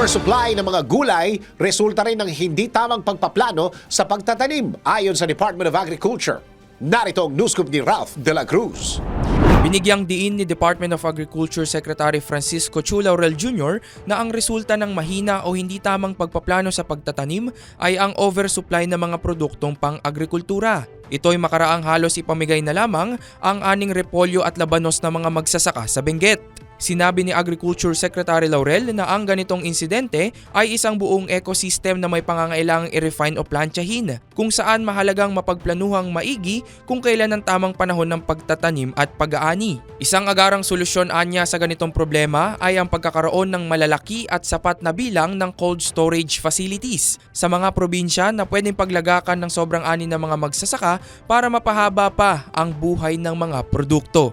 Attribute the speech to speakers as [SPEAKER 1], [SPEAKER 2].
[SPEAKER 1] oversupply ng mga gulay resulta rin ng hindi tamang pagpaplano sa pagtatanim ayon sa Department of Agriculture. Narito ang news ni Ralph De La Cruz.
[SPEAKER 2] Binigyang diin ni Department of Agriculture Secretary Francisco Chu Laurel Jr. na ang resulta ng mahina o hindi tamang pagpaplano sa pagtatanim ay ang oversupply ng mga produktong pang-agrikultura. Ito'y makaraang halos ipamigay na lamang ang aning repolyo at labanos ng mga magsasaka sa Benguet. Sinabi ni Agriculture Secretary Laurel na ang ganitong insidente ay isang buong ecosystem na may pangangailangang i-refine o plantsahin, kung saan mahalagang mapagplanuhang maigi kung kailan ang tamang panahon ng pagtatanim at pag-aani. Isang agarang solusyon anya sa ganitong problema ay ang pagkakaroon ng malalaki at sapat na bilang ng cold storage facilities sa mga probinsya na pwedeng paglagakan ng sobrang ani ng mga magsasaka para mapahaba pa ang buhay ng mga produkto.